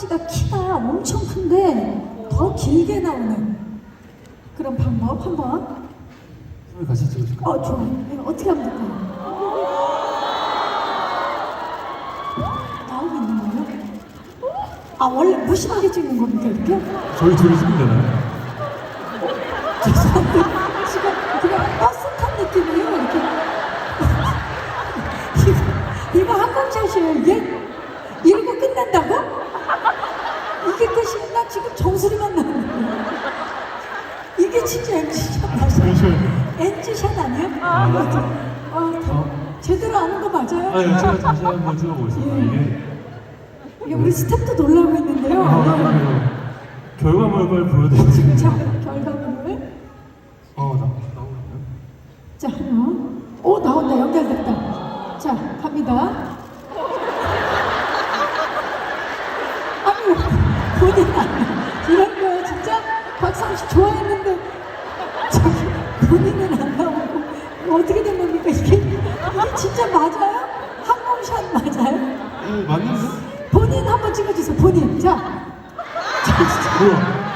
씨가 키가 엄청 큰데 더 길게 나오는 그런 방법 한번. 손을 같이 찍어줄까? 어, 좋아. 네, 어떻게 하면 될까요? 나오고 있는 거예요? 아, 원래 무심하게 찍는 겁니까, 이렇게? 저희 둘이 찍으면 되나요? 죄송한데, 지금 그냥 버스 탄 느낌이에요, 이렇게. 이거, 이거 항공샷이에요, 이게? 이러고 끝난다고? 이게 끝이야? 나 지금 정수리만 나오는 이게 진짜 MC샷 맞아요? NG샷 아니야? 아, 어, 다 제대로 아는 거 맞아요? 아니, 제가 다시 한번 찍어보겠습니다. 예. 이게. 이게 우리 스태프도 놀라고 있는데요. 아, 그래요. 결과물을 빨리 보여드리지. 자, 결과물을. 어, 나, 나오나요? 자, 하나. 오, 나온다. 연결됐다. 자, 갑니다. 아니, 본인 안, 이런 거 진짜 박상우 씨 좋아했는데, 저기, 본인은 안 나오고, 이거 어떻게 된 겁니까? 이게, 이게 진짜 맞아요? 항공샷 맞아요? 어, 맞는데? 본인 한번 찍어주세요, 본인. 자. 뭐야?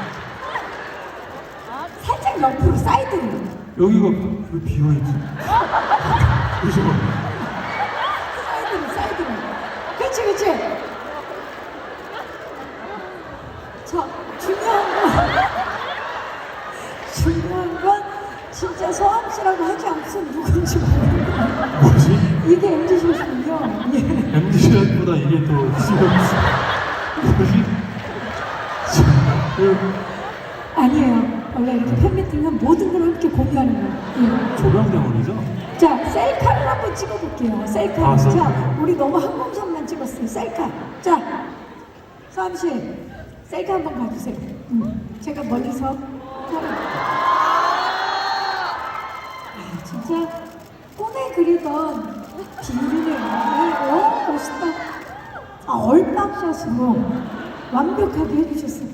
살짝 옆으로, 사이드로. 여기가 왜 비어있지? 잠시만. 사이드로, 사이드로. 그렇지, 그렇지. 자, 중요한 건, 중요한 건 진짜 씨라고 하지 않고서 누군지 모르겠어요. 뭐지? 이게 MZ샷이군요. 예. MD샷보다 이게 더 뭐지? 그 아니에요. 원래 이렇게 팬미팅은 모든 걸 함께 공유하는 거예요. 예. 자, 셀카를 한번 찍어볼게요. 셀카. 아, 셀카. 자, 우리 너무 항공샷만 찍었어요. 셀카. 자, 서함 씨, 셀카 한번 가주세요. 음, 제가 멀리서. 아, 진짜 꿈에 그리던 비밀을 너무 멋있다. 아, 얼빵샷으로 완벽하게 해주셨어요.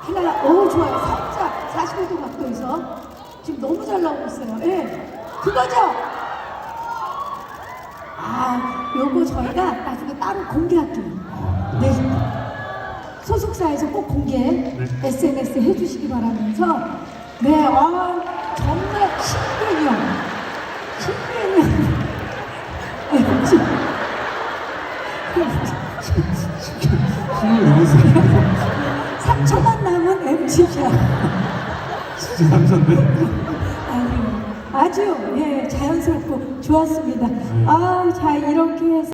하나, 오, 좋아요. 살짝 45도 각도에서 지금 너무 잘 나오고 있어요. 예. 그거죠? 아, 요거 저희가 나중에 따로 공개할게요. 네. 소속사에서 꼭 공개 SNS 해주시기 바라면서 네, 아, 정말 신개념, 신개념. 네, 진- 힘을 내보세요. 상처만 남은 MC샷. 진짜? 아니요. 아주 예 자연스럽고 좋았습니다. 아, 자 이렇게 해서.